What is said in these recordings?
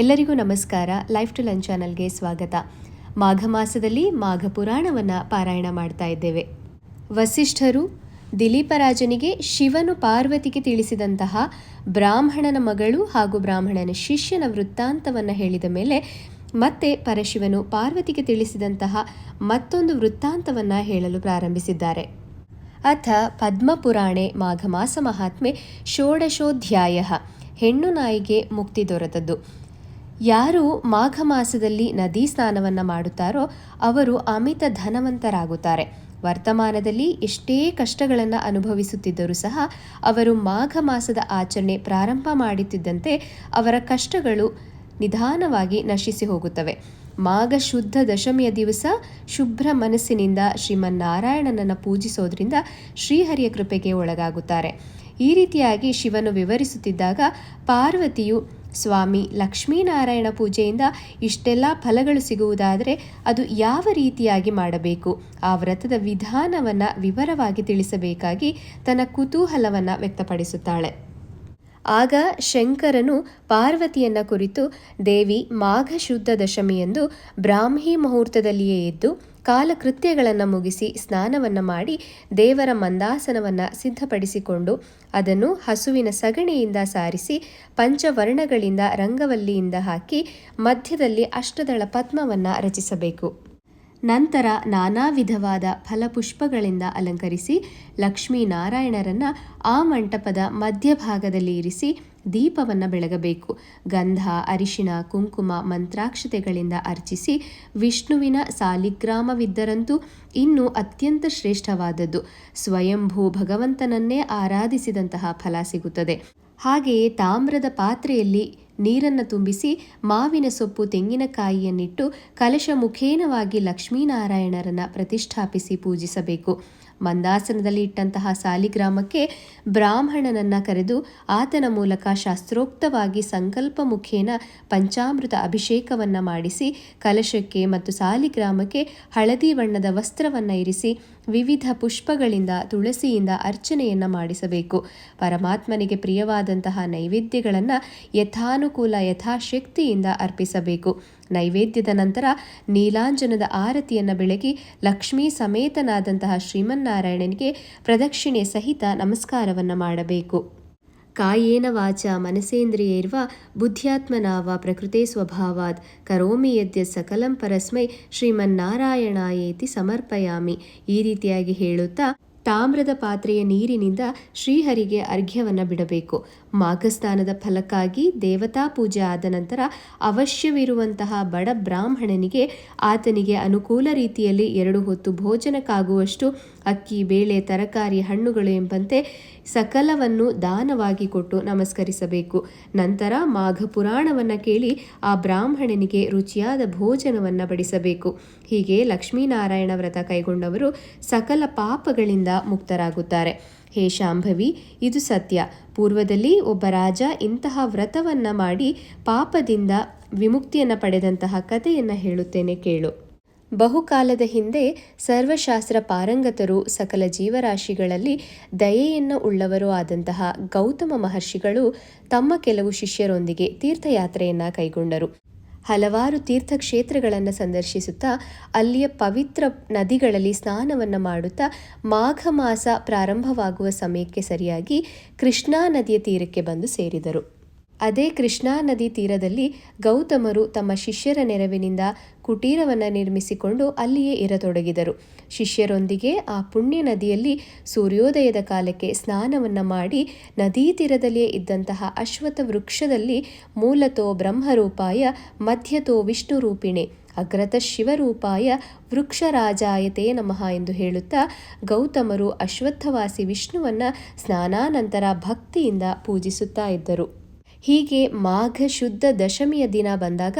ಎಲ್ಲರಿಗೂ ನಮಸ್ಕಾರ. Life to lunch ಚಾನಲ್ಗೆ ಸ್ವಾಗತ. ಮಾಘ ಮಾಸದಲ್ಲಿ ಮಾಘ ಪುರಾಣವನ್ನು ಪಾರಾಯಣ ಮಾಡ್ತಾ ಇದ್ದೇವೆ. ವಸಿಷ್ಠರು ದಿಲೀಪರಾಜನಿಗೆ ಶಿವನು ಪಾರ್ವತಿಗೆ ತಿಳಿಸಿದಂತಹ ಬ್ರಾಹ್ಮಣನ ಮಗಳು ಹಾಗೂ ಬ್ರಾಹ್ಮಣನ ಶಿಷ್ಯನ ವೃತ್ತಾಂತವನ್ನು ಹೇಳಿದ ಮೇಲೆ ಮತ್ತೆ ಪರಶಿವನು ಪಾರ್ವತಿಗೆ ತಿಳಿಸಿದಂತಹ ಮತ್ತೊಂದು ವೃತ್ತಾಂತವನ್ನು ಹೇಳಲು ಪ್ರಾರಂಭಿಸಿದ್ದಾರೆ. ಅಥ ಪದ್ಮಪುರಾಣೆ ಮಾಘಮಾಸ ಮಹಾತ್ಮೆ ಷೋಡಶೋಧ್ಯಾಯ ಹೆಣ್ಣು ನಾಯಿಗೆ ಮುಕ್ತಿ ದೊರೆತದ್ದು. ಯಾರು ಮಾಘ ಮಾಸದಲ್ಲಿ ನದಿ ಸ್ನಾನವನ್ನು ಮಾಡುತ್ತಾರೋ ಅವರು ಅಮಿತ ಧನವಂತರಾಗುತ್ತಾರೆ. ವರ್ತಮಾನದಲ್ಲಿ ಎಷ್ಟೇ ಕಷ್ಟಗಳನ್ನು ಅನುಭವಿಸುತ್ತಿದ್ದರೂ ಸಹ ಅವರು ಮಾಘ ಮಾಸದ ಆಚರಣೆ ಪ್ರಾರಂಭ ಮಾಡುತ್ತಿದ್ದಂತೆ ಅವರ ಕಷ್ಟಗಳು ನಿಧಾನವಾಗಿ ನಶಿಸಿ ಹೋಗುತ್ತವೆ. ಮಾಘ ಶುದ್ಧ ದಶಮಿಯ ದಿವಸ ಶುಭ್ರ ಮನಸ್ಸಿನಿಂದ ಶ್ರೀಮನ್ನಾರಾಯಣನನ್ನು ಪೂಜಿಸೋದ್ರಿಂದ ಶ್ರೀಹರಿಯ ಕೃಪೆಗೆ ಒಳಗಾಗುತ್ತಾರೆ. ಈ ರೀತಿಯಾಗಿ ಶಿವನು ವಿವರಿಸುತ್ತಿದ್ದಾಗ ಪಾರ್ವತಿಯು ಸ್ವಾಮಿ ಲಕ್ಷ್ಮೀನಾರಾಯಣ ಪೂಜೆಯಿಂದ ಇಷ್ಟೆಲ್ಲ ಫಲಗಳು ಸಿಗುವುದಾದರೆ ಅದು ಯಾವ ರೀತಿಯಾಗಿ ಮಾಡಬೇಕು? ಆ ವ್ರತದ ವಿಧಾನವನ್ನು ವಿವರವಾಗಿ ತಿಳಿಸಬೇಕಾಗಿ ತನ್ನ ಕುತೂಹಲವನ್ನು ವ್ಯಕ್ತಪಡಿಸುತ್ತಾಳೆ. ಆಗ ಶಂಕರನು ಪಾರ್ವತಿಯನ್ನ ಕುರಿತು, ದೇವಿ, ಮಾಘ ಶುದ್ಧ ದಶಮಿಯಂದು ಬ್ರಾಹ್ಮಿ ಮುಹೂರ್ತದಲ್ಲಿಯೇ ಎದ್ದು ಕಾಲಕೃತ್ಯಗಳನ್ನು ಮುಗಿಸಿ ಸ್ನಾನವನ್ನು ಮಾಡಿ ದೇವರ ಮಂದಾಸನವನ್ನು ಸಿದ್ಧಪಡಿಸಿಕೊಂಡು ಅದನ್ನು ಹಸುವಿನ ಸಗಣಿಯಿಂದ ಸಾರಿಸಿ ಪಂಚವರ್ಣಗಳಿಂದ ರಂಗವಲ್ಲಿಯಿಂದ ಹಾಕಿ ಮಧ್ಯದಲ್ಲಿ ಅಷ್ಟದಳ ಪದ್ಮವನ್ನು ರಚಿಸಬೇಕು. ನಂತರ ನಾನಾ ವಿಧವಾದ ಫಲಪುಷ್ಪಗಳಿಂದ ಅಲಂಕರಿಸಿ ಲಕ್ಷ್ಮೀನಾರಾಯಣರನ್ನ ಆ ಮಂಟಪದ ಮಧ್ಯಭಾಗದಲ್ಲಿ ಇರಿಸಿ ದೀಪವನ್ನು ಬೆಳಗಬೇಕು. ಗಂಧ, ಅರಿಶಿಣ, ಕುಂಕುಮ, ಮಂತ್ರಾಕ್ಷತೆಗಳಿಂದ ಅರ್ಚಿಸಿ ವಿಷ್ಣುವಿನ ಸಾಲಿಗ್ರಾಮವಿದ್ದರಂತೂ ಇನ್ನು ಅತ್ಯಂತ ಶ್ರೇಷ್ಠವಾದದ್ದು. ಸ್ವಯಂಭೂ ಭಗವಂತನನ್ನೇ ಆರಾಧಿಸಿದಂತಹ ಫಲ ಸಿಗುತ್ತದೆ. ಹಾಗೆಯೇ ತಾಮ್ರದ ಪಾತ್ರೆಯಲ್ಲಿ ನೀರನ್ನು ತುಂಬಿಸಿ ಮಾವಿನ ಸೊಪ್ಪು ತೆಂಗಿನಕಾಯಿಯನ್ನಿಟ್ಟು ಕಲಶ ಮುಖೇನವಾಗಿ ಲಕ್ಷ್ಮೀನಾರಾಯಣರನ್ನು ಪ್ರತಿಷ್ಠಾಪಿಸಿ ಪೂಜಿಸಬೇಕು. ಮಂದಾಸನದಲ್ಲಿ ಇಟ್ಟಂತಹ ಸಾಲಿಗ್ರಾಮಕ್ಕೆ ಬ್ರಾಹ್ಮಣನನ್ನ ಕರೆದು ಆತನ ಮೂಲಕ ಶಾಸ್ತ್ರೋಕ್ತವಾಗಿ ಸಂಕಲ್ಪ ಮುಖೇನ ಪಂಚಾಮೃತ ಅಭಿಷೇಕವನ್ನು ಮಾಡಿಸಿ, ಕಲಶಕ್ಕೆ ಮತ್ತು ಸಾಲಿಗ್ರಾಮಕ್ಕೆ ಹಳದಿ ಬಣ್ಣದ ವಸ್ತ್ರವನ್ನು ಇರಿಸಿ, ವಿವಿಧ ಪುಷ್ಪಗಳಿಂದ ತುಳಸಿಯಿಂದ ಅರ್ಚನೆಯನ್ನು ಮಾಡಿಸಬೇಕು. ಪರಮಾತ್ಮನಿಗೆ ಪ್ರಿಯವಾದಂತಹ ನೈವೇದ್ಯಗಳನ್ನು ಯಥಾನುಕೂಲ ಯಥಾಶಕ್ತಿಯಿಂದ ಅರ್ಪಿಸಬೇಕು. ನೈವೇದ್ಯದ ನಂತರ ನೀಲಾಂಜನದ ಆರತಿಯನ್ನು ಬೆಳಗಿ ಲಕ್ಷ್ಮೀ ಸಮೇತನಾದಂತಹ ಶ್ರೀಮನ್ನಾರಾಯಣನಿಗೆ ಪ್ರದಕ್ಷಿಣೆ ಸಹಿತ ನಮಸ್ಕಾರವನ್ನು ಮಾಡಬೇಕು. ಕಾಯೇನ ವಾಚ ಮನಸೇಂದ್ರಿಯೈರ್ವ ಬುದ್ಧ್ಯಾತ್ಮನಾವ ಪ್ರಕೃತೆ ಸ್ವಭಾವಾತ್ ಕರೋಮಿ ಯದ್ಯ ಸಕಲಂ ಪರಸ್ಮೈ, ಶ್ರೀಮನ್ನಾರಾಯಣಾಯೇತಿ ಸಮರ್ಪಯಾಮಿ. ಈ ರೀತಿಯಾಗಿ ಹೇಳುತ್ತಾ ತಾಮ್ರದ ಪಾತ್ರೆಯ ನೀರಿನಿಂದ ಶ್ರೀಹರಿಗೆ ಅರ್ಘ್ಯವನ್ನು ಬಿಡಬೇಕು. ಮಾಘಸ್ಥಾನದ ಫಲಕ್ಕಾಗಿ ದೇವತಾ ಪೂಜೆ ಆದ ನಂತರ ಅವಶ್ಯವಿರುವಂತಹ ಬಡ ಬ್ರಾಹ್ಮಣನಿಗೆ ಆತನಿಗೆ ಅನುಕೂಲ ರೀತಿಯಲ್ಲಿ ಎರಡು ಹೊತ್ತು ಭೋಜನಕ್ಕಾಗುವಷ್ಟು ಅಕ್ಕಿ, ಬೇಳೆ, ತರಕಾರಿ, ಹಣ್ಣುಗಳು ಎಂಬಂತೆ ಸಕಲವನ್ನು ದಾನವಾಗಿ ಕೊಟ್ಟು ನಮಸ್ಕರಿಸಬೇಕು. ನಂತರ ಮಾಘ ಪುರಾಣವನ್ನು ಕೇಳಿ ಆ ಬ್ರಾಹ್ಮಣನಿಗೆ ರುಚಿಯಾದ ಭೋಜನವನ್ನು ಬಡಿಸಬೇಕು. ಹೀಗೆ ಲಕ್ಷ್ಮೀನಾರಾಯಣ ವ್ರತ ಕೈಗೊಂಡವರು ಸಕಲ ಪಾಪಗಳಿಂದ ಮುಕ್ತರಾಗುತ್ತಾರೆ. ಹೇ ಶಾಂಭವಿ, ಇದು ಸತ್ಯ. ಪೂರ್ವದಲ್ಲಿ ಒಬ್ಬ ರಾಜ ಇಂತಹ ವ್ರತವನ್ನ ಮಾಡಿ ಪಾಪದಿಂದ ವಿಮುಕ್ತಿಯನ್ನು ಪಡೆದಂತಹ ಕಥೆಯನ್ನು ಹೇಳುತ್ತೇನೆ ಕೇಳು. ಬಹುಕಾಲದ ಹಿಂದೆ ಸರ್ವಶಾಸ್ತ್ರ ಪಾರಂಗತರು ಸಕಲ ಜೀವರಾಶಿಗಳಲ್ಲಿ ದಯೆಯನ್ನು ಉಳ್ಳವರು ಆದಂತಹ ಗೌತಮ ಮಹರ್ಷಿಗಳು ತಮ್ಮ ಕೆಲವು ಶಿಷ್ಯರೊಂದಿಗೆ ತೀರ್ಥಯಾತ್ರೆಯನ್ನು ಕೈಗೊಂಡರು. ಹಲವಾರು ತೀರ್ಥಕ್ಷೇತ್ರಗಳನ್ನು ಸಂದರ್ಶಿಸುತ್ತಾ, ಅಲ್ಲಿಯ ಪವಿತ್ರ ನದಿಗಳಲ್ಲಿ ಸ್ನಾನವನ್ನು ಮಾಡುತ್ತಾ, ಮಾಘ ಮಾಸ ಪ್ರಾರಂಭವಾಗುವ ಸಮಯಕ್ಕೆ ಸರಿಯಾಗಿ ಕೃಷ್ಣಾ ನದಿಯ ತೀರಕ್ಕೆ ಬಂದು ಸೇರಿದರು. ಅದೇ ಕೃಷ್ಣಾ ನದಿ ತೀರದಲ್ಲಿ ಗೌತಮರು ತಮ್ಮ ಶಿಷ್ಯರ ನೆರವಿನಿಂದ ಕುಟೀರವನ್ನು ನಿರ್ಮಿಸಿಕೊಂಡು ಅಲ್ಲಿಯೇ ಇರತೊಡಗಿದರು. ಶಿಷ್ಯರೊಂದಿಗೆ ಆ ಪುಣ್ಯ ನದಿಯಲ್ಲಿ ಸೂರ್ಯೋದಯದ ಕಾಲಕ್ಕೆ ಸ್ನಾನವನ್ನು ಮಾಡಿ ನದೀ ತೀರದಲ್ಲಿಯೇ ಇದ್ದಂತಹ ಅಶ್ವಥ ವೃಕ್ಷದಲ್ಲಿ ಮೂಲತೋ ಬ್ರಹ್ಮರೂಪಾಯ, ಮಧ್ಯತೋ ವಿಷ್ಣು ರೂಪಿಣೆ ಅಗ್ರತ ಶಿವರೂಪಾಯ, ವೃಕ್ಷರಾಜಾಯತೆ ನಮಃ ಎಂದು ಹೇಳುತ್ತಾ ಗೌತಮರು ಅಶ್ವತ್ಥವಾಸಿ ವಿಷ್ಣುವನ್ನ ಸ್ನಾನಾನಂತರ ಭಕ್ತಿಯಿಂದ ಪೂಜಿಸುತ್ತಾ ಇದ್ದರು. ಹೀಗೆ ಮಾಘ ಶುದ್ಧ ದಶಮಿಯ ದಿನ ಬಂದಾಗ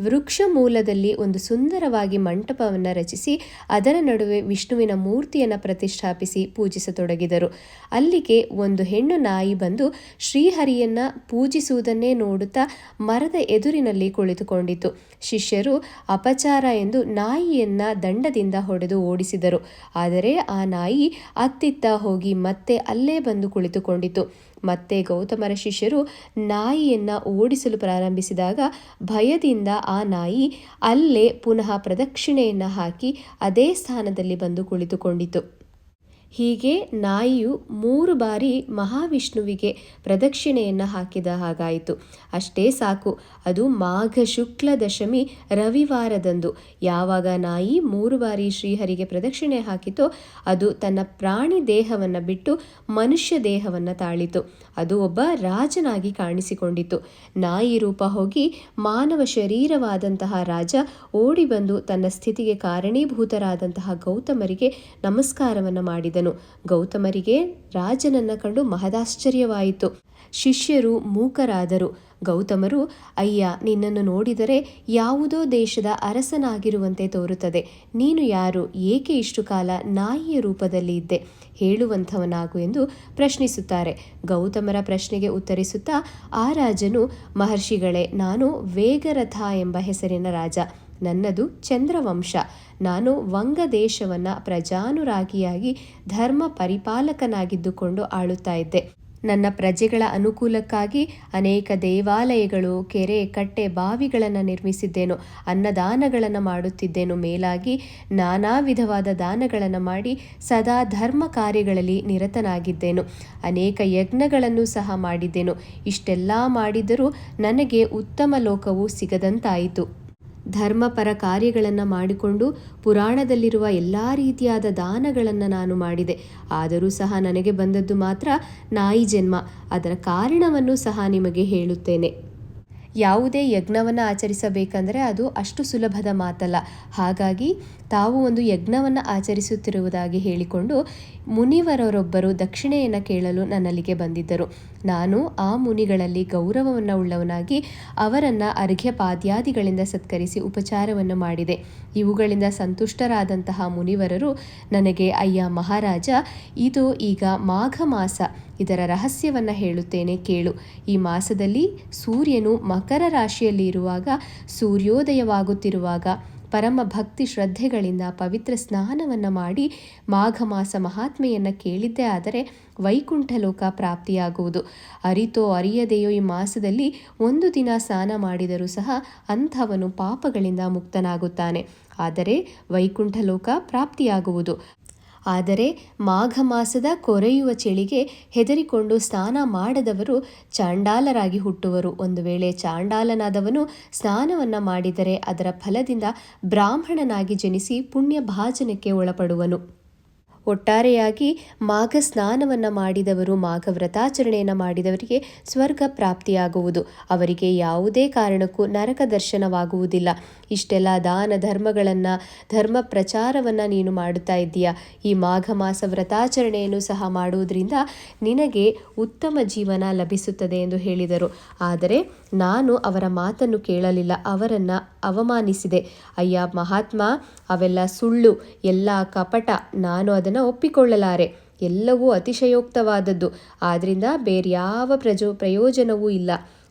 ವೃಕ್ಷ ಮೂಲದಲ್ಲಿ ಒಂದು ಸುಂದರವಾಗಿ ಮಂಟಪವನ್ನು ರಚಿಸಿ ಅದರ ನಡುವೆ ವಿಷ್ಣುವಿನ ಮೂರ್ತಿಯನ್ನು ಪ್ರತಿಷ್ಠಾಪಿಸಿ ಪೂಜಿಸತೊಡಗಿದರು. ಅಲ್ಲಿಗೆ ಒಂದು ಹೆಣ್ಣು ನಾಯಿ ಬಂದು ಶ್ರೀಹರಿಯನ್ನ ಪೂಜಿಸುವುದನ್ನೇ ನೋಡುತ್ತಾ ಮರದ ಎದುರಿನಲ್ಲಿ ಕುಳಿತುಕೊಂಡಿತು. ಶಿಷ್ಯರು ಅಪಚಾರ ಎಂದು ನಾಯಿಯನ್ನ ದಂಡದಿಂದ ಹೊಡೆದು ಓಡಿಸಿದರು. ಆದರೆ ಆ ನಾಯಿ ಅತ್ತಿತ್ತ ಹೋಗಿ ಮತ್ತೆ ಅಲ್ಲೇ ಬಂದು ಕುಳಿತುಕೊಂಡಿತು. ಮತ್ತೆ ಗೌತಮರ ಶಿಷ್ಯರು ನಾಯಿಯನ್ನು ಓಡಿಸಲು ಪ್ರಾರಂಭಿಸಿದಾಗ ಭಯದಿಂದ ಆ ನಾಯಿ ಅಲ್ಲೇ ಪುನಃ ಪ್ರದಕ್ಷಿಣೆಯನ್ನು ಹಾಕಿ ಅದೇ ಸ್ಥಾನದಲ್ಲಿ ಬಂದು ಕುಳಿತುಕೊಂಡಿತು. ಹೀಗೆ ನಾಯಿಯು ಮೂರು ಬಾರಿ ಮಹಾವಿಷ್ಣುವಿಗೆ ಪ್ರದಕ್ಷಿಣೆಯನ್ನು ಹಾಕಿದ ಹಾಗಾಯಿತು. ಅಷ್ಟೇ ಸಾಕು, ಅದು ಮಾಘ ಶುಕ್ಲ ದಶಮಿ ರವಿವಾರದಂದು. ಯಾವಾಗ ನಾಯಿ ಮೂರು ಬಾರಿ ಶ್ರೀಹರಿಗೆ ಪ್ರದಕ್ಷಿಣೆ ಹಾಕಿತೋ, ಅದು ತನ್ನ ಪ್ರಾಣಿ ದೇಹವನ್ನು ಬಿಟ್ಟು ಮನುಷ್ಯ ದೇಹವನ್ನು ತಾಳಿತು. ಅದು ಒಬ್ಬ ರಾಜನಾಗಿ ಕಾಣಿಸಿಕೊಂಡಿತು. ನಾಯಿ ರೂಪ ಹೋಗಿ ಮಾನವ ಶರೀರವಾದಂತಹ ರಾಜ ಓಡಿ ಬಂದು ತನ್ನ ಸ್ಥಿತಿಗೆ ಕಾರಣೀಭೂತರಾದಂತಹ ಗೌತಮರಿಗೆ ನಮಸ್ಕಾರವನ್ನು ಮಾಡಿದ ಗೌತಮರಿಗೆ ರಾಜನನ್ನ ಕಂಡು ಮಹದಾಶ್ಚರ್ಯವಾಯಿತು. ಶಿಷ್ಯರು ಮೂಕರಾದರು. ಗೌತಮರು, ಅಯ್ಯ, ನಿನ್ನನ್ನು ನೋಡಿದರೆ ಯಾವುದೋ ದೇಶದ ಅರಸನಾಗಿರುವಂತೆ ತೋರುತ್ತದೆ. ನೀನು ಯಾರು? ಏಕೆ ಇಷ್ಟು ಕಾಲ ನಾಯಿಯ ರೂಪದಲ್ಲಿ ಇದ್ದೆ? ಹೇಳುವಂಥವನಾಗು ಎಂದು ಪ್ರಶ್ನಿಸುತ್ತಾರೆ. ಗೌತಮರ ಪ್ರಶ್ನೆಗೆ ಉತ್ತರಿಸುತ್ತಾ, ಆ ರಾಜನು ಮಹರ್ಷಿಗಳೇ, ನಾನು ವೇಗರಥ ಎಂಬ ಹೆಸರಿನ ರಾಜ. ನನ್ನದು ಚಂದ್ರವಂಶ. ನಾನು ವಂಗ ದೇಶವನ್ನು ಪ್ರಜಾನುರಾಗಿಯಾಗಿ ಧರ್ಮ ಪರಿಪಾಲಕನಾಗಿದ್ದುಕೊಂಡು ಆಳುತ್ತಾ ಇದ್ದೆ. ನನ್ನ ಪ್ರಜೆಗಳ ಅನುಕೂಲಕ್ಕಾಗಿ ಅನೇಕ ದೇವಾಲಯಗಳು, ಕೆರೆ, ಕಟ್ಟೆ, ಬಾವಿಗಳನ್ನು ನಿರ್ಮಿಸಿದ್ದೇನು. ಅನ್ನದಾನಗಳನ್ನು ಮಾಡುತ್ತಿದ್ದೇನು. ಮೇಲಾಗಿ ನಾನಾ ವಿಧವಾದ ದಾನಗಳನ್ನು ಮಾಡಿ ಸದಾ ಧರ್ಮ ಕಾರ್ಯಗಳಲ್ಲಿ ನಿರತನಾಗಿದ್ದೇನು. ಅನೇಕ ಯಜ್ಞಗಳನ್ನು ಸಹ ಮಾಡಿದ್ದೇನು. ಇಷ್ಟೆಲ್ಲ ಮಾಡಿದರೂ ನನಗೆ ಉತ್ತಮ ಲೋಕವು ಸಿಗದಂತಾಯಿತು. ಧರ್ಮಪರ ಕಾರ್ಯಗಳನ್ನು ಮಾಡಿಕೊಂಡು ಪುರಾಣದಲ್ಲಿರುವ ಎಲ್ಲ ರೀತಿಯಾದ ದಾನಗಳನ್ನು ನಾನು ಮಾಡಿದೆ. ಆದರೂ ಸಹ ನನಗೆ ಬಂದದ್ದು ಮಾತ್ರ ನಾಯಿ ಜನ್ಮ. ಅದರ ಕಾರಣವನ್ನು ಸಹ ನಿಮಗೆ ಹೇಳುತ್ತೇನೆ. ಯಾವುದೇ ಯಜ್ಞವನ್ನು ಆಚರಿಸಬೇಕಂದರೆ ಅದು ಅಷ್ಟು ಸುಲಭದ ಮಾತಲ್ಲ. ಹಾಗಾಗಿ ತಾವು ಒಂದು ಯಜ್ಞವನ್ನು ಆಚರಿಸುತ್ತಿರುವುದಾಗಿ ಹೇಳಿಕೊಂಡು ಮುನಿವರರೊಬ್ಬರು ದಕ್ಷಿಣೆಯನ್ನು ಕೇಳಲು ನನ್ನಲ್ಲಿಗೆ ಬಂದಿದ್ದರು. ನಾನು ಆ ಮುನಿಗಳಲ್ಲಿ ಗೌರವವನ್ನು ಉಳ್ಳವನಾಗಿ ಅವರನ್ನು ಅರ್ಘ್ಯಪಾದ್ಯಾದಿಗಳಿಂದ ಸತ್ಕರಿಸಿ ಉಪಚಾರವನ್ನು ಮಾಡಿದೆ. ಇವುಗಳಿಂದ ಸಂತುಷ್ಟರಾದಂತಹ ಮುನಿವರರು ನನಗೆ, ಅಯ್ಯ ಮಹಾರಾಜ, ಇದು ಈಗ ಮಾಘ ಮಾಸ. ಇದರ ರಹಸ್ಯವನ್ನು ಹೇಳುತ್ತೇನೆ ಕೇಳು. ಈ ಮಾಸದಲ್ಲಿ ಸೂರ್ಯನು ಮಕರ ರಾಶಿಯಲ್ಲಿ ಇರುವಾಗ ಸೂರ್ಯೋದಯವಾಗುತ್ತಿರುವಾಗ ಪರಮ ಭಕ್ತಿ ಶ್ರದ್ಧೆಗಳಿಂದ ಪವಿತ್ರ ಸ್ನಾನವನ್ನು ಮಾಡಿ ಮಾಘ ಮಾಸ ಮಹಾತ್ಮೆಯನ್ನು ಕೇಳಿದ್ದೇ ಆದರೆ ವೈಕುಂಠ ಲೋಕ ಪ್ರಾಪ್ತಿಯಾಗುವುದು. ಅರಿತೋ ಅರಿಯದೆಯೋ ಈ ಮಾಸದಲ್ಲಿ ಒಂದು ದಿನ ಸ್ನಾನ ಮಾಡಿದರೂ ಸಹ ಅಂಥವನು ಪಾಪಗಳಿಂದ ಮುಕ್ತನಾಗುತ್ತಾನೆ. ಆದರೆ ವೈಕುಂಠ ಲೋಕ ಪ್ರಾಪ್ತಿಯಾಗುವುದು. ಆದರೆ ಮಾಘ ಮಾಸದ ಕೊರೆಯುವ ಚಳಿಗೆ ಹೆದರಿಕೊಂಡು ಸ್ನಾನ ಮಾಡದವರು ಚಾಂಡಾಲರಾಗಿ ಹುಟ್ಟುವರು. ಒಂದು ವೇಳೆ ಚಾಂಡಾಲನಾದವನು ಸ್ನಾನವನ್ನು ಮಾಡಿದರೆ ಅದರ ಫಲದಿಂದ ಬ್ರಾಹ್ಮಣನಾಗಿ ಜನಿಸಿ ಪುಣ್ಯ ಭಾಜನಕ್ಕೆ ಒಳಪಡುವನು. ಒಟ್ಟಾರೆಯಾಗಿ ಮಾಘ ಸ್ನಾನವನ್ನು ಮಾಡಿದವರು ಮಾಘ ವ್ರತಾಚರಣೆಯನ್ನು ಮಾಡಿದವರಿಗೆ ಸ್ವರ್ಗ ಪ್ರಾಪ್ತಿಯಾಗುವುದು. ಅವರಿಗೆ ಯಾವುದೇ ಕಾರಣಕ್ಕೂ ನರಕ ದರ್ಶನವಾಗುವುದಿಲ್ಲ. ಇಷ್ಟೆಲ್ಲ ದಾನ ಧರ್ಮಗಳನ್ನು, ಧರ್ಮ ಪ್ರಚಾರವನ್ನು ನೀನು ಮಾಡುತ್ತಾ ಇದ್ದೀಯಾ? ಈ ಮಾಘ ಮಾಸ ವ್ರತಾಚರಣೆಯನ್ನು ಸಹ ಮಾಡುವುದರಿಂದ ನಿನಗೆ ಉತ್ತಮ ಜೀವನ ಲಭಿಸುತ್ತದೆ ಎಂದು ಹೇಳಿದರು. ಆದರೆ ನಾನು ಅವರ ಮಾತನ್ನು ಕೇಳಲಿಲ್ಲ. ಅವರನ್ನು ಅವಮಾನಿಸಿದೆ. ಅಯ್ಯ, ಮಹಾತ್ಮ, ಅವೆಲ್ಲ ಸುಳ್ಳು. ಎಲ್ಲ ಕಪಟ. ನಾನು ಅದನ್ನು ಒಪ್ಪಿಕೊಳ್ಳಲಾರೆ. ಎಲ್ಲವೂ ಅತಿಶಯೋಕ್ತವಾದದ್ದು. ಆದ್ದರಿಂದ ಬೇರ್ಯಾವ ಪ್ರಜೋ, ಪ್ರಯೋಜನವೂ ಇಲ್ಲ.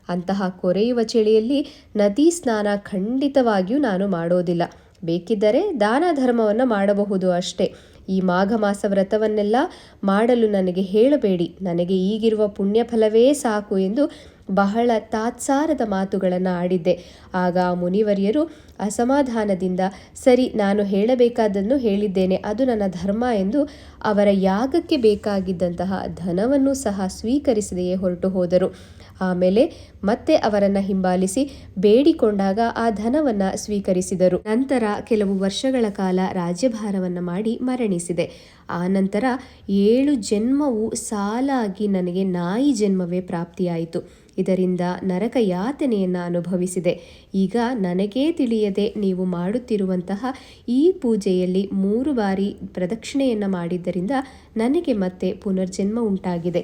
ಅಂತಹ ಕೊರೆಯುವ ಚಳಿಯಲ್ಲಿ ನದಿ ಸ್ನಾನ ಖಂಡಿತವಾಗಿಯೂ ನಾನು ಮಾಡೋದಿಲ್ಲ. ಬೇಕಿದ್ದರೆ ದಾನ ಧರ್ಮವನ್ನು ಮಾಡಬಹುದು ಅಷ್ಟೇ. ಈ ಮಾಘ ಮಾಸ ವ್ರತವನ್ನೆಲ್ಲ ಮಾಡಲು ನನಗೆ ಹೇಳಬೇಡಿ. ನನಗೆ ಈಗಿರುವ ಪುಣ್ಯಫಲವೇ ಸಾಕು ಎಂದು ಬಹಳ ತಾತ್ಸಾರದ ಮಾತುಗಳನ್ನು ಆಡಿದ್ದೆ. ಆಗ ಮುನಿವರಿಯರು, ಅಸಮಾಧಾನದಿಂದ ಸರಿ, ನಾನು ಹೇಳಬೇಕಾದನ್ನು ಹೇಳಿದ್ದೇನೆ. ಅದು ನನ್ನ ಧರ್ಮ ಎಂದು ಅವರ ಯಾಗಕ್ಕೆ ಬೇಕಾಗಿದ್ದಂತಹ ಧನವನ್ನು ಸಹ ಸ್ವೀಕರಿಸದೆಯೇ ಹೊರಟು ಹೋದರು. ಆಮೇಲೆ ಮತ್ತೆ ಅವರನ್ನು ಹಿಂಬಾಲಿಸಿ ಬೇಡಿಕೊಂಡಾಗ ಆ ಧನವನ್ನು ಸ್ವೀಕರಿಸಿದರು. ನಂತರ ಕೆಲವು ವರ್ಷಗಳ ಕಾಲ ರಾಜ್ಯಭಾರವನ್ನು ಮಾಡಿ ಮರಣಿಸಿದೆ. ಆ ನಂತರ ಏಳು ಜನ್ಮವು ಸಾಲಾಗಿ ನನಗೆ ನಾಯಿ ಜನ್ಮವೇ ಪ್ರಾಪ್ತಿಯಾಯಿತು. ಇದರಿಂದ ನರಕ ಯಾತನೆಯನ್ನು ಅನುಭವಿಸಿದೆ. ಈಗ ನನಗೇ ತಿಳಿಯದೆ ನೀವು ಮಾಡುತ್ತಿರುವಂತಹ ಈ ಪೂಜೆಯಲ್ಲಿ ಮೂರು ಬಾರಿ ಪ್ರದಕ್ಷಿಣೆಯನ್ನು ಮಾಡಿದ್ದರಿಂದ ನನಗೆ ಮತ್ತೆ ಪುನರ್ಜನ್ಮ ಉಂಟಾಗಿದೆ.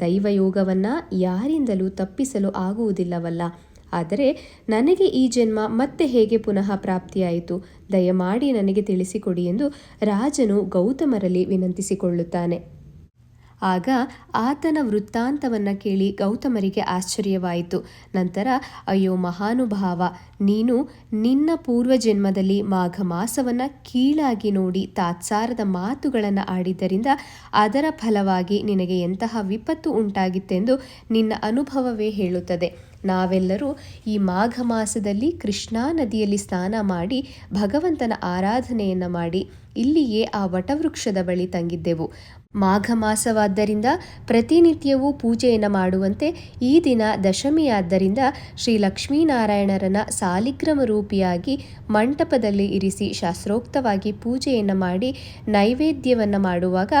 ದೈವಯೋಗವನ್ನು ಯಾರಿಂದಲೂ ತಪ್ಪಿಸಲು ಆಗುವುದಿಲ್ಲವಲ್ಲ. ಆದರೆ ನನಗೆ ಈ ಜನ್ಮ ಮತ್ತೆ ಹೇಗೆ ಪುನಃ ಪ್ರಾಪ್ತಿಯಾಯಿತು? ದಯಮಾಡಿ ನನಗೆ ತಿಳಿಸಿಕೊಡಿ ಎಂದು ರಾಜನು ಗೌತಮರಲ್ಲಿ ವಿನಂತಿಸಿಕೊಳ್ಳುತ್ತಾನೆ. ಆಗ ಆತನ ವೃತ್ತಾಂತವನ್ನು ಕೇಳಿ ಗೌತಮರಿಗೆ ಆಶ್ಚರ್ಯವಾಯಿತು. ನಂತರ, ಅಯ್ಯೋ ಮಹಾನುಭಾವ, ನೀನು ನಿನ್ನ ಪೂರ್ವಜನ್ಮದಲ್ಲಿ ಮಾಘ ಮಾಸವನ್ನು ಕೀಳಾಗಿ ನೋಡಿ ತಾತ್ಸಾರದ ಮಾತುಗಳನ್ನು ಆಡಿದ್ದರಿಂದ ಅದರ ಫಲವಾಗಿ ನಿನಗೆ ಎಂತಹ ವಿಪತ್ತು ಉಂಟಾಗಿತ್ತೆಂದು ನಿನ್ನ ಅನುಭವವೇ ಹೇಳುತ್ತದೆ. ನಾವೆಲ್ಲರೂ ಈ ಮಾಘ ಮಾಸದಲ್ಲಿ ಕೃಷ್ಣಾ ನದಿಯಲ್ಲಿ ಸ್ನಾನ ಮಾಡಿ ಭಗವಂತನ ಆರಾಧನೆಯನ್ನು ಮಾಡಿ ಇಲ್ಲಿಯೇ ಆ ವಟವೃಕ್ಷದ ಬಳಿ ತಂಗಿದ್ದೆವು. ಮಾಘ ಮಾಸವಾದ್ದರಿಂದ ಪ್ರತಿನಿತ್ಯವೂ ಪೂಜೆಯನ್ನು ಮಾಡುವಂತೆ ಈ ದಿನ ದಶಮಿಯಾದ್ದರಿಂದ ಶ್ರೀ ಲಕ್ಷ್ಮೀನಾರಾಯಣರನ ಸಾಲಿಗ್ರಮ ರೂಪಿಯಾಗಿ ಮಂಟಪದಲ್ಲಿ ಇರಿಸಿ ಶಾಸ್ತ್ರೋಕ್ತವಾಗಿ ಪೂಜೆಯನ್ನು ಮಾಡಿ ನೈವೇದ್ಯವನ್ನು ಮಾಡುವಾಗ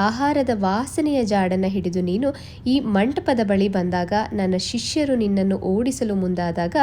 ಆಹಾರದ ವಾಸನೆಯ ಜಾಡನ್ನು ಹಿಡಿದು ನೀನು ಈ ಮಂಟಪದ ಬಳಿ ಬಂದಾಗ ನನ್ನ ಶಿಷ್ಯರು ನಿನ್ನನ್ನು ಓಡಿಸಲು ಮುಂದಾದಾಗ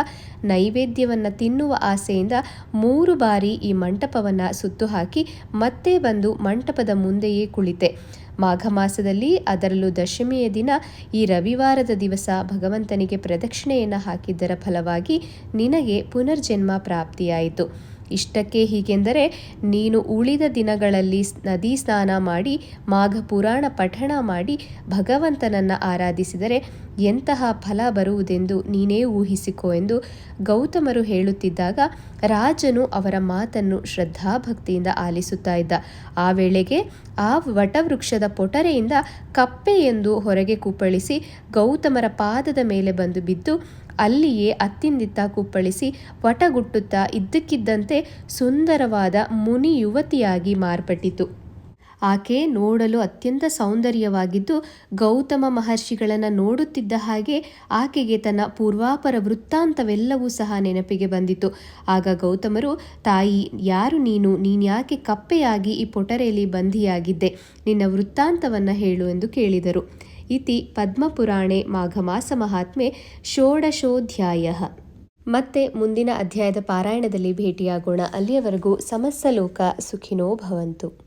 ನೈವೇದ್ಯವನ್ನು ತಿನ್ನುವ ಆಸೆಯಿಂದ ಮೂರು ಬಾರಿ ಈ ಮಂಟಪವನ್ನು ಸುತ್ತು ಹಾಕಿ ಮತ್ತೆ ಬಂದು ಮಂಟಪದ ಮುಂದೆಯೇ ಕುಳಿತೆ. ಮಾಘ ಮಾಸದಲ್ಲಿ ಅದರಲ್ಲೂ ದಶಮಿಯ ದಿನ ಈ ರವಿವಾರದ ದಿವಸ ಭಗವಂತನಿಗೆ ಪ್ರದಕ್ಷಿಣೆಯನ್ನು ಹಾಕಿದ್ದರ ಫಲವಾಗಿ ನಿನಗೆ ಪುನರ್ಜನ್ಮ ಪ್ರಾಪ್ತಿಯಾಯಿತು. ಇಷ್ಟಕ್ಕೆ ಹೀಗೆಂದರೆ, ನೀನು ಉಳಿದ ದಿನಗಳಲ್ಲಿ ನದಿ ಸ್ನಾನ ಮಾಡಿ ಮಾಘ ಪುರಾಣ ಪಠಣ ಮಾಡಿ, ಭಗವಂತನನ್ನು ಆರಾಧಿಸಿದರೆ ಎಂತಹ ಫಲ ಬರುವುದೆಂದು ನೀನೇ ಊಹಿಸಿಕೋ ಎಂದು ಗೌತಮರು ಹೇಳುತ್ತಿದ್ದಾಗ ರಾಜನು ಅವರ ಮಾತನ್ನು ಶ್ರದ್ಧಾಭಕ್ತಿಯಿಂದ ಆಲಿಸುತ್ತಾ ಇದ್ದ. ಆ ವೇಳೆಗೆ ಆ ವಟವೃಕ್ಷದ ಪೊಟರೆಯಿಂದ ಕಪ್ಪೆ ಎಂದು ಹೊರಗೆ ಕುಪ್ಪಳಿಸಿ ಗೌತಮರ ಪಾದದ ಮೇಲೆ ಬಂದು ಬಿದ್ದು ಅಲ್ಲಿಯೇ ಅತ್ತಿಂದಿತ್ತ ಕುಪ್ಪಳಿಸಿ ವಟಗುಟ್ಟುತ್ತಾ ಇದ್ದಕ್ಕಿದ್ದಂತೆ ಸುಂದರವಾದ ಮುನಿ ಯುವತಿಯಾಗಿ ಮಾರ್ಪಟ್ಟಿತು. ಆಕೆ ನೋಡಲು ಅತ್ಯಂತ ಸೌಂದರ್ಯವಾಗಿದ್ದು, ಗೌತಮ ಮಹರ್ಷಿಗಳನ್ನು ನೋಡುತ್ತಿದ್ದ ಹಾಗೆ ಆಕೆಗೆ ತನ್ನ ಪೂರ್ವಾಪರ ವೃತ್ತಾಂತವೆಲ್ಲವೂ ಸಹ ನೆನಪಿಗೆ ಬಂದಿತು. ಆಗ ಗೌತಮರು, ತಾಯಿ, ಯಾರು ನೀನು? ನೀನ್ಯಾಕೆ ಕಪ್ಪೆಯಾಗಿ ಈ ಪೊಟರೆಯಲ್ಲಿ ಬಂಧಿಯಾಗಿದ್ದೆ? ನಿನ್ನ ವೃತ್ತಾಂತವನ್ನು ಹೇಳು ಎಂದು ಕೇಳಿದರು. ಇತಿ ಪದ್ಮಪುರಾಣೆ ಮಾಘಮಾಸ ಮಹಾತ್ಮೆ ಷೋಡಶೋಧ್ಯಾಯ ಮತ್ತೆ ಮುಂದಿನ ಅಧ್ಯಾಯದ ಪಾರಾಯಣದಲ್ಲಿ ಭೇಟಿಯಾಗೋಣ. ಅಲ್ಲಿಯವರೆಗೂ ಸಮಸ್ತ ಲೋಕ ಸುಖಿನೋ ಭವಂತು.